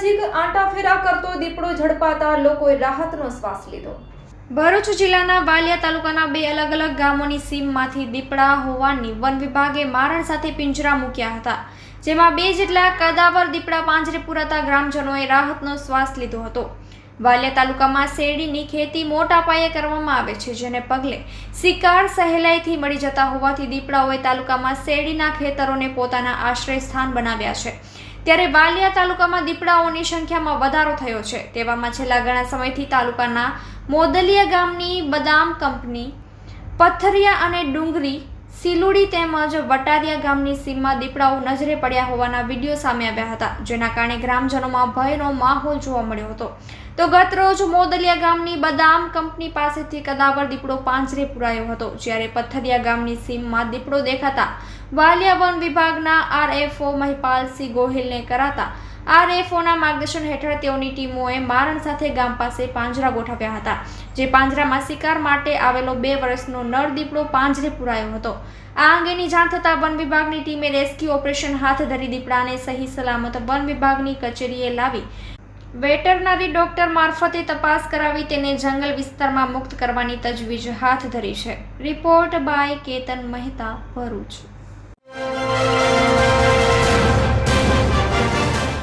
ઉડતો દીપડો ઝડપાતા લોકોએ રાહતનો શ્વાસ લીધો. ભરૂચ જિલ્લાના વાલિયા તાલુકાના બે અલગ અલગ ગામોની સીમમાંથી દીપડા હોવાની વન વિભાગે મારણ સાથે પિંજરા મૂક્યા હતા, જેમાં બે જેટલા કદાવર દીપડા પાંજરે પુરાતા ગ્રામજનોએ રાહતનો શ્વાસ લીધો હતો. વાલિયા તાલુકામાં શેરડીની ખેતી મોટા પાયે કરવામાં આવે છે, જેને પગલે શિકાર સહેલાઈથી મળી જતા હોવાથી દીપડાઓએ તાલુકામાં શેરડીના ખેતરોને પોતાના આશ્રય સ્થાન બનાવ્યા છે. ત્યારે વાલિયા તાલુકામાં દીપડાઓની સંખ્યામાં વધારો થયો છે. તેવામાં છેલ્લા ઘણા સમયથી તાલુકાના મોદલિયા ગામની બદામ કંપની, પથરિયા અને ડુંગરી સિલુડી તેમજ વટારિયા ગામની સીમમાં દીપડાઓ નજરે પડ્યા હોવાના વીડિયો સામે આવ્યા હતા, જેના કારણે ગ્રામજનોમાં ભયનો માહોલ જોવા મળ્યો હતો. તો ગત રોજ મોદલિયા ગામની બદામ કંપની પાસેથી કદાવર દીપડો પાંજરે પુરાયો હતો, જ્યારે પથ્થરિયા ગામની સીમમાં દીપડો દેખાતા વાલિયા વન વિભાગના આરએફઓ મહિપાલસિંહ ગોહિલને કરાતા આરએફઓના માર્ગદર્શન હેઠળ તેઓની ટીમોએ મારણ સાથે ગામ પાસે પાંજરા ગોઠવ્યા હતા, જે પાંજરામાં શિકાર માટે આવેલો બે વર્ષનો નર દીપડો પાંજરે પુરાયો હતો. આ અંગેની જાણ થતાં વન વિભાગની ટીમે રેસ્ક્યુ ઓપરેશન હાથ ધરી દીપડાને સહી સલામત વન વિભાગની કચેરીએ લાવી વેટરનરી ડોક્ટર મારફતે તપાસ કરાવી તેને જંગલ વિસ્તારમાં મુક્ત કરવાની તજવીજ હાથ ધરી છે. Report by Ketan Mehta Bharuch.